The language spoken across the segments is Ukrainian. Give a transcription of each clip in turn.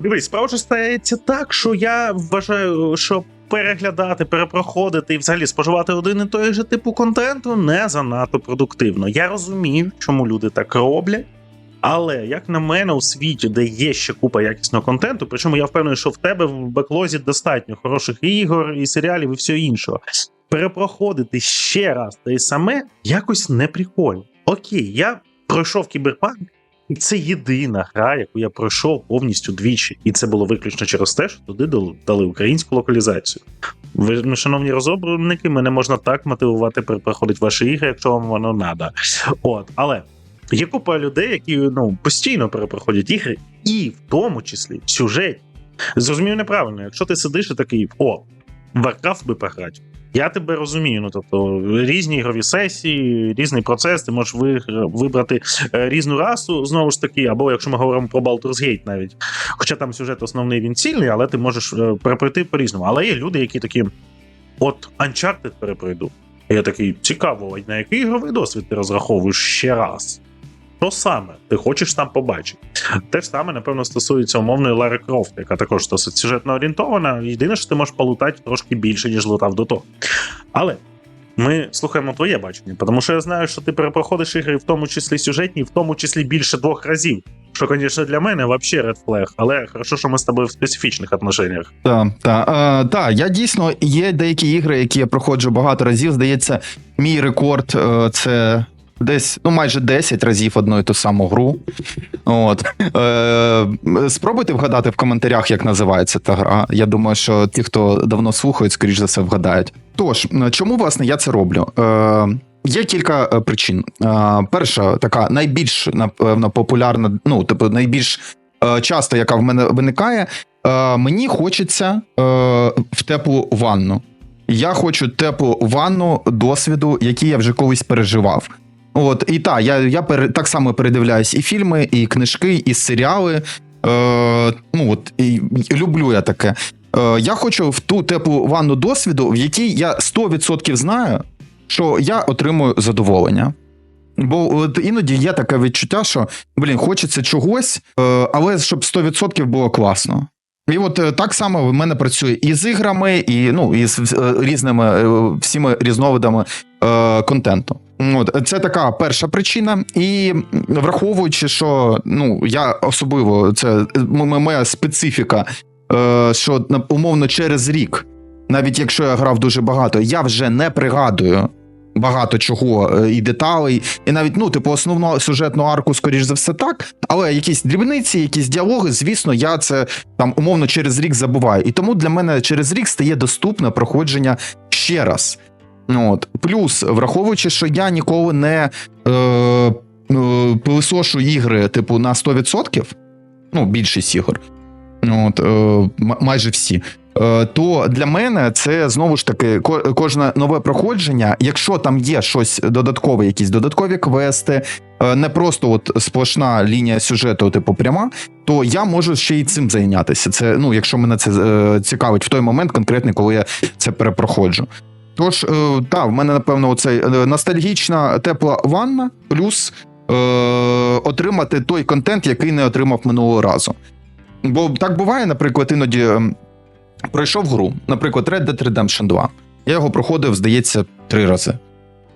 Дивись, справа ж стається так, що я вважаю, що переглядати, перепроходити і взагалі споживати один і той же типу контенту не занадто продуктивно. Я розумію, чому люди так роблять. Але як на мене, у світі, де є ще купа якісного контенту, причому я впевнений, що в тебе в беклозі достатньо хороших ігор і серіалів, і всього іншого. Перепроходити ще раз те саме якось не прикольно. Окей, я пройшов кіберпанк, і це єдина гра, яку я пройшов повністю двічі. І це було виключно через те, що туди дали- українську локалізацію. Ви, шановні розробники, мене можна так мотивувати перепроходити ваші ігри, якщо вам воно надо. От, але є купа людей, які ну постійно перепроходять ігри, і в тому числі сюжет. Зрозумів неправильно, якщо ти сидиш і такий, о, Warcraft би пограти. Я тебе розумію. Ну тобто різні ігрові сесії, різний процес. Ти можеш ви- вибрати е, різну расу, знову ж таки, або якщо ми говоримо про Baldur's Gate навіть. Хоча там сюжет основний він цільний, але ти можеш е, перепройти по-різному. Але є люди, які такі: от Uncharted перепройду. Я такий цікаво, на який ігровий досвід ти розраховуєш ще раз? То саме, ти хочеш там побачити. Те ж саме, напевно, стосується умовної Лари Крофт, яка також досить сюжетно орієнтована. Єдине, що ти можеш полутати трошки більше, ніж лутав до того. Але ми слухаємо твоє бачення, тому що я знаю, що ти перепроходиш ігри, в тому числі сюжетні, в тому числі більше двох разів. Що, звісно, для мене взагалі red flag, але хорошо, що ми з тобою в специфічних отношеннях. Так, так. Е, та, я дійсно є деякі ігри, які я проходжу багато разів. Здається, мій рекорд е, це десь ну майже 10 разів одну і ту саму гру. От. Е, спробуйте вгадати в коментарях, як називається та гра. Я думаю, що ті, хто давно слухають, скоріш за все, вгадають. Тож, чому власне я це роблю? Е, Є кілька е, причин. Е, Перша, така найбільш напевно популярна, ну типу, найбільш е, часто, яка в мене виникає, мені хочеться в теплу ванну. Я хочу теплу ванну досвіду, який я вже колись переживав. От, і так, я, я пере, так само передивляюсь і фільми, і книжки, і серіали. Е, ну, от, і, люблю я таке. Е, я хочу в ту теплу ванну досвіду, в якій я 100% знаю, що я отримую задоволення. Бо от іноді є таке відчуття, що блін, хочеться чогось, е, але щоб 100% було класно. І от е, так само в мене працює і з іграми, і ну і з е, різними е, всіми різновидами е, контенту. От це така перша причина, і враховуючи, що ну я особливо це моя специфіка, е, що умовно через рік, навіть якщо я грав дуже багато, я вже не пригадую. Багато чого е, і деталей, і навіть ну, типу, основну сюжетну арку, скоріш за все, так. Але якісь дрібниці, якісь діалоги, звісно, я це там умовно через рік забуваю. І тому для мене через рік стає доступне проходження ще раз. От. Плюс, враховуючи, що я ніколи не е, е, пилисошу ігри, типу, на 100%, ну, більшість ігор, от, е, майже всі. е, То для мене це знову ж таки ко- кожне нове проходження. Якщо там є щось додаткове, якісь додаткові квести, е, не просто от сплошна лінія сюжету, типу пряма, то я можу ще й цим зайнятися. Це ну, якщо мене це е, цікавить в той момент, конкретний, коли я це перепроходжу. Тож, е, так, в мене, напевно, оцей е, ностальгічна тепла ванна, плюс е, отримати той контент, який не отримав минулого разу. Бо так буває, наприклад, іноді ем, пройшов гру, наприклад, Red Dead Redemption 2. Я його проходив, здається, три рази.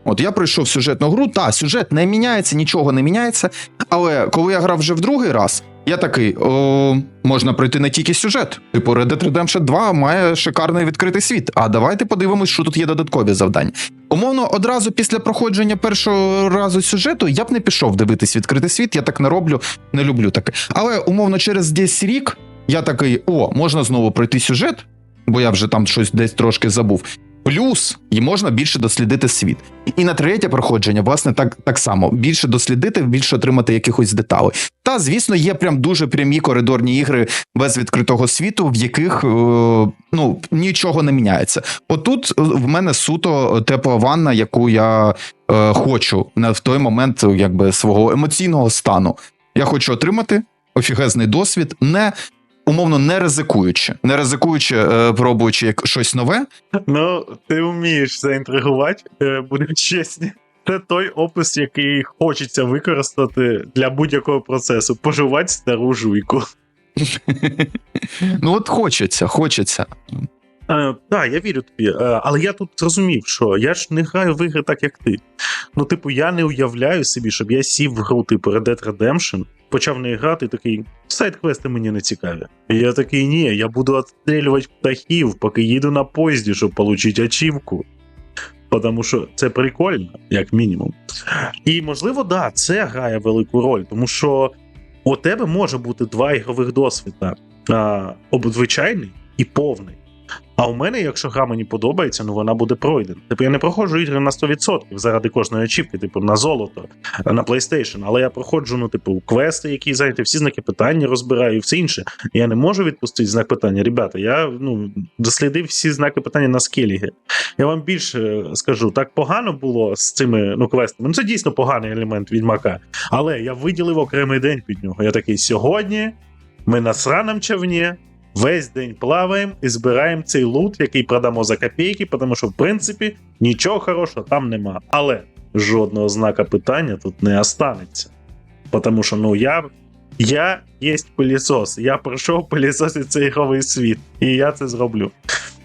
От я пройшов сюжетну гру, та сюжет не міняється, нічого не міняється. Але коли я грав вже в другий раз, я такий: о, можна пройти не тільки сюжет. Типу, Red Dead Redemption 2 має шикарний відкритий світ. А давайте подивимось, що тут є додаткові завдання. Умовно, одразу після проходження першого разу сюжету я б не пішов дивитись відкритий світ, я так не роблю, не люблю таке. Але умовно, через десь рік я такий: о, можна знову пройти сюжет, бо я вже там щось десь трошки забув. Плюс і можна більше дослідити світ. І на третє проходження, власне, так, так само більше дослідити, більше отримати якихось деталей. Та, звісно, є прям дуже прямі коридорні ігри без відкритого світу, в яких е, ну нічого не міняється. Отут е, в мене суто тепла ванна, яку я е, хочу на в той момент, якби свого емоційного стану. Я хочу отримати офігезний досвід, не умовно не ризикуючи, не ризикуючи, е, пробуючи як щось нове. Ну, ти вмієш заінтригувати, е, будемо чесні. Це той опис, який хочеться використати для будь-якого процесу. Поживати стару жуйку. ну от хочеться, хочеться. Е, так, я вірю тобі, е, але я тут зрозумів, що я ж не граю в ігри так, як ти. Ну, типу, я не уявляю собі, щоб я сів в гру типу Red Dead Redemption, почав не грати, і такий сайт-квести мені не цікаві. І я такий, ні, я буду відстрілювати птахів, поки їду на поїзді, щоб отримати ачівку. Тому що це прикольно, як мінімум. І можливо, да, це грає велику роль, тому що у тебе може бути два ігрових досвіда: а, обзвичайний і повний. А у мене, якщо гра мені подобається, ну вона буде пройдена. Типу, я не проходжу ігри на 100% заради кожної ачівки, типу на золото, на PlayStation, але я проходжу, ну, типу, квести, які знаєте, всі знаки питання розбираю і все інше. Я не можу відпустити знак питання. Ребята, я ну, дослідив всі знаки питання на скеліги. Я вам більше скажу, так погано було з цими ну, квестами. Ну, це дійсно поганий елемент відьмака. Але я виділив окремий день під нього. Я такий сьогодні ми на сраному човні. Весь день плаваємо і збираємо цей лут, який продамо за копійки, тому що, в принципі, нічого хорошого там нема. Але жодного знака питання тут не останеться. Тому що, ну, я. Я є пилісос. Я пройшов пилісосити цей ігровий світ, і я це зроблю.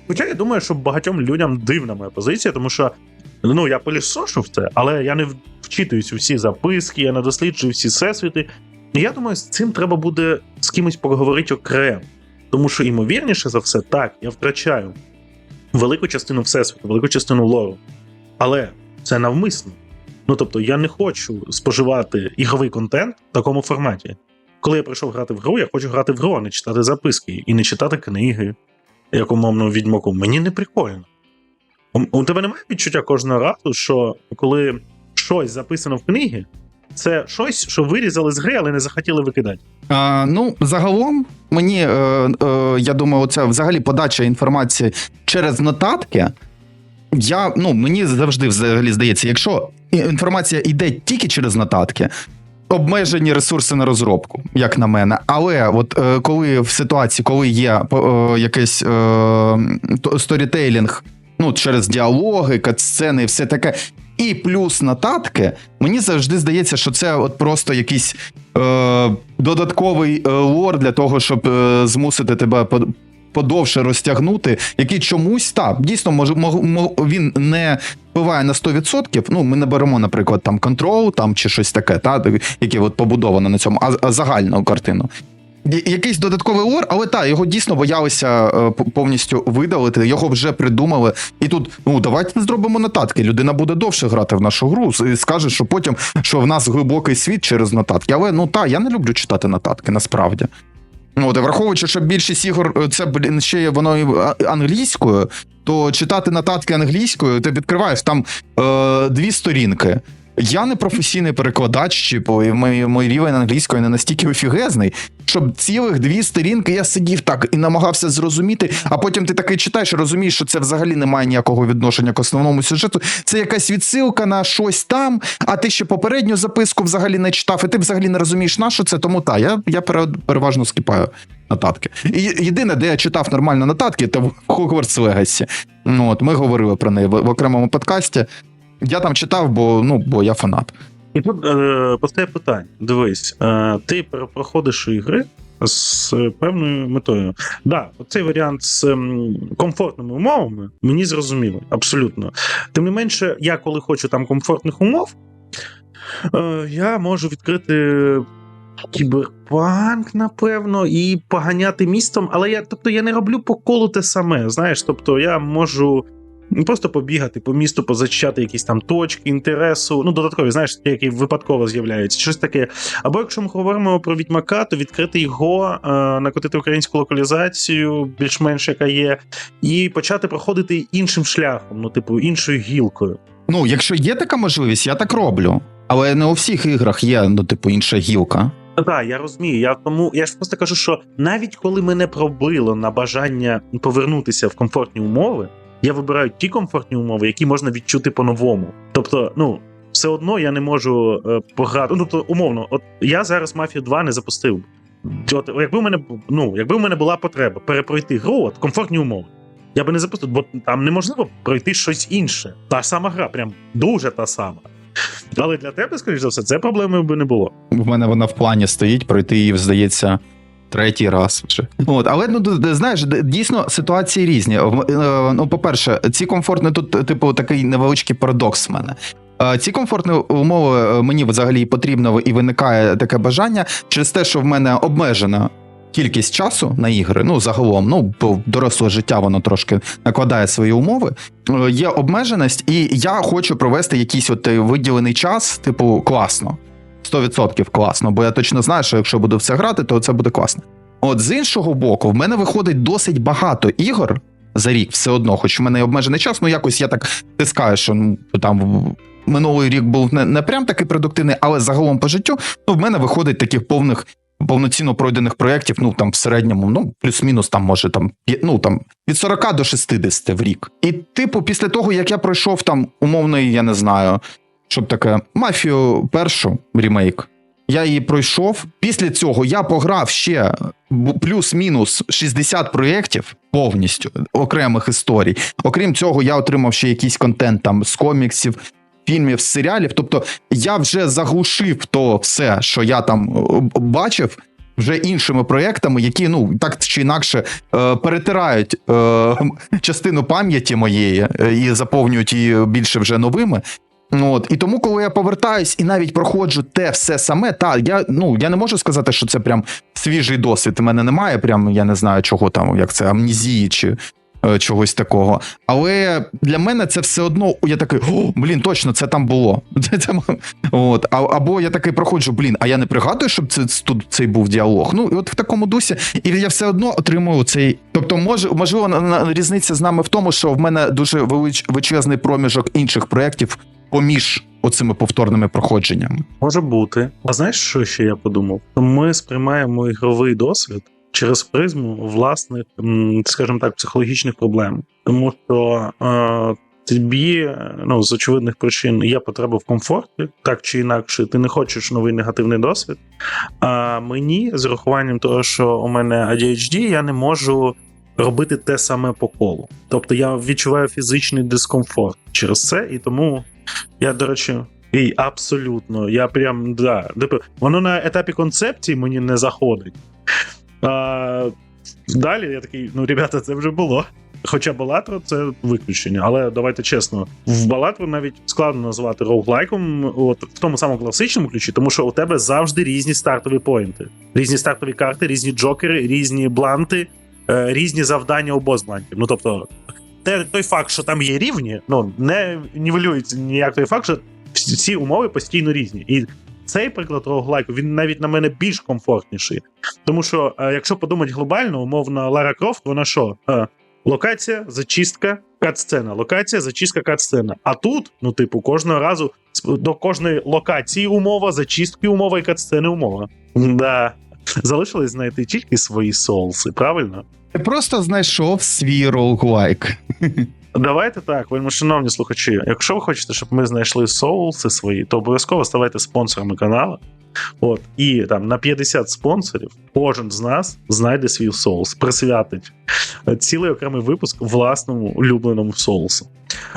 Хоча я думаю, що багатьом людям дивна моя позиція, тому що ну, я пилісошу в це, але я не вчитуюсь всі записки, я не досліджую всі всесвіти. І я думаю, з цим треба буде з кимось поговорити окремо. Тому що, ймовірніше за все, так, я втрачаю велику частину всесвіту, велику частину лору. Але це навмисно. Ну тобто, я не хочу споживати ігровий контент в такому форматі. Коли я прийшов грати в гру, я хочу грати в гру, а не читати записки і не читати книги, як умовно відьмаку. Мені не прикольно. У, тебе немає відчуття кожного разу, що коли щось записано в книгі, це щось, що вирізали з гри, але не захотіли викидати. А, ну, загалом, мені, е, е, я думаю, це взагалі подача інформації через нотатки. Я, ну, мені завжди взагалі здається, якщо інформація йде тільки через нотатки, обмежені ресурси на розробку, як на мене. Але от е, коли в ситуації, коли є е, якийсь е, сторітейлінг, ну, через діалоги, катсцени і все таке. І плюс нотатки, мені завжди здається, що це от просто якийсь е, додатковий е, лор для того, щоб е, змусити тебе по- подовше розтягнути, який чомусь так, дійсно може мог- мог- він не впливає на 100%. Ну, ми не беремо, наприклад, там контрол там чи щось таке, та, яке от побудовано на цьому, а, а загальну картину. Якийсь додатковий лор, але так, його дійсно боялися е, повністю видалити. Його вже придумали. І тут, ну давайте зробимо нотатки. Людина буде довше грати в нашу гру і скаже, що потім що в нас глибокий світ через нотатки. Але ну так, я не люблю читати нотатки, насправді. Ну, от, і враховуючи, що більшість ігор е, це блін, ще є воно англійською, то читати нотатки англійською, ти відкриваєш там е, дві сторінки. Я не професійний перекладач, типу, і мій, мій рівень англійської не настільки офігезний, щоб цілих дві сторінки я сидів так і намагався зрозуміти, а потім ти такий читаєш розумієш, що це взагалі не має ніякого відношення к основному сюжету. Це якась відсилка на щось там, а ти ще попередню записку взагалі не читав, і ти взагалі не розумієш, на що це. Тому та, я, я переважно скіпаю нотатки. І єдине, де я читав нормально нотатки, це в Hogwarts Legacy. Ну, от, ми говорили про неї в, в окремому подкасті. Я там читав, бо, ну, бо я фанат. І тут е, постає питання: дивись, е, ти проходиш ігри з е, певною метою. Да, цей варіант з ем, комфортними умовами мені зрозумілий, абсолютно. Тим не менше, я коли хочу там комфортних умов, е, я можу відкрити. Кіберпанк, напевно, і поганяти містом, але я, тобто, я не роблю по колу те саме. Знаєш, тобто я можу Просто побігати по місту, позачищати якісь там точки інтересу, ну додаткові, знаєш, які випадково з'являються, щось таке. Або якщо ми говоримо про відьмака, то відкрити його, е, накотити українську локалізацію, більш-менш яка є, і почати проходити іншим шляхом, ну, типу, іншою гілкою. Ну, якщо є така можливість, я так роблю. Але не у всіх іграх є, ну, типу, інша гілка. Так, я розумію. Я тому я ж просто кажу, що навіть коли мене пробило на бажання повернутися в комфортні умови, я вибираю ті комфортні умови, які можна відчути по-новому. Тобто, ну. Все одно я не можу е, пограти. Ну, тобто, умовно, от я зараз Мафію 2 не запустив. От, якби в мене ну, якби в мене була потреба перепройти гру, от комфортні умови, я би не запустив, бо там неможливо пройти щось інше. Та сама гра, прям дуже та сама. Але для тебе, скоріш за все, це проблеми би не було. В мене вона в плані стоїть, пройти її, здається, третій раз вже. От, але ну знаєш, дійсно ситуації різні. Е, Ну, по-перше, ці комфортні тут, типу, такий невеличкий парадокс в мене. Е, Ці комфортні умови е, мені взагалі потрібно і виникає таке бажання через те, що в мене обмежена кількість часу на ігри. Ну, загалом, ну, бо доросле життя воно трошки накладає свої умови. Є обмеженість, і я хочу провести якийсь от виділений час, типу, класно. 100% класно, бо я точно знаю, що якщо буду все грати, то це буде класно. От з іншого боку, в мене виходить досить багато ігор за рік, все одно, хоч в мене обмежений час, ну якось я так тискаю, що ну там минулий рік був не, не прям такий продуктивний, але загалом по життю, ну в мене виходить таких повних. Повноцінно пройдених проєктів, ну там в середньому, ну плюс-мінус, там може там ну там від 40 до 60 в рік. І, типу, після того, як я пройшов там умовний, я не знаю, щоб таке мафію першу ремейк. Я її пройшов. Після цього я пограв ще плюс-мінус 60 проєктів повністю окремих історій. Окрім цього, я отримав ще якийсь контент там з коміксів, фільмів, з серіалів. Тобто я вже заглушив то все, що я там е, бачив. Вже іншими проєктами, які ну так чи інакше е, перетирають е, частину пам'яті моєї і заповнюють її більше вже новими. От і тому, коли я повертаюсь і навіть проходжу те все саме, та я ну я не можу сказати, що це прям свіжий досвід. У мене немає, прям я не знаю, чого там, як це амнезії чи е, чогось такого. Але для мене це все одно я такий, блін, точно це там було. От, а, або я такий проходжу, блін, а я не пригадую, щоб це тут цей був діалог. Ну і от в такому дусі, і я все одно отримую цей. Тобто, може, можливо, різниця з нами в тому, що в мене дуже велич, величезний проміжок інших проєктів поміж оцими повторними проходженнями. Може бути. А знаєш, що ще я подумав? Ми сприймаємо ігровий досвід через призму власних, скажімо так, психологічних проблем. Тому що е, тобі ну, з очевидних причин є потреба в комфорті, так чи інакше, ти не хочеш новий негативний досвід. А мені, з урахуванням того, що у мене ADHD, я не можу. Робити те саме по колу. Тобто я відчуваю фізичний дискомфорт через це, і тому я, до речі, і абсолютно. Я прям да. типу, Воно на етапі концепції мені не заходить. А, далі я такий: ну, ребята, це вже було. Хоча Балатро це виключення, але давайте чесно, в Балатру навіть складно назвати роуглайком, от в тому самому класичному ключі, тому що у тебе завжди різні стартові поінти, різні стартові карти, різні джокери, різні бланти, е, різні завдання у бос-блантів. Ну тобто, те, той факт, що там є рівні, ну не нівелюється ніяк той факт, що всі умови постійно різні. І цей приклад роуглайку, він навіть на мене більш комфортніший. Тому що, е, якщо подумати глобально, умовно, Лара Крофт, вона що? Е, Локація, зачистка, кат-сцена. Локація, зачистка, кат-сцена. А тут, ну, типу, кожного разу до кожної локації умова, зачистки умова і кат-сцени умова. Да. Залишилось знайти тільки свої соуси, правильно? Я просто знайшов свій роуглайк. Давайте так, вельми шановні слухачі. Якщо ви хочете, щоб ми знайшли соуси свої, то обов'язково ставайте спонсорами каналу. От, і там на 50 спонсорів кожен з нас знайде свій соус, присвятить е, цілий окремий випуск власному улюбленому соусу.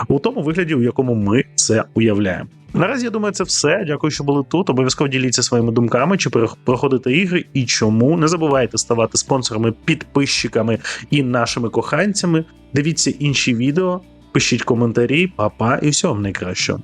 У тому вигляді, у якому ми це уявляємо. Наразі я думаю, це все. Дякую, що були тут. Обов'язково діліться своїми думками, чи проходите ігри і чому. Не забувайте ставати спонсорами, підписчиками і нашими коханцями. Дивіться інші відео, пишіть коментарі, па-па і всього найкращого.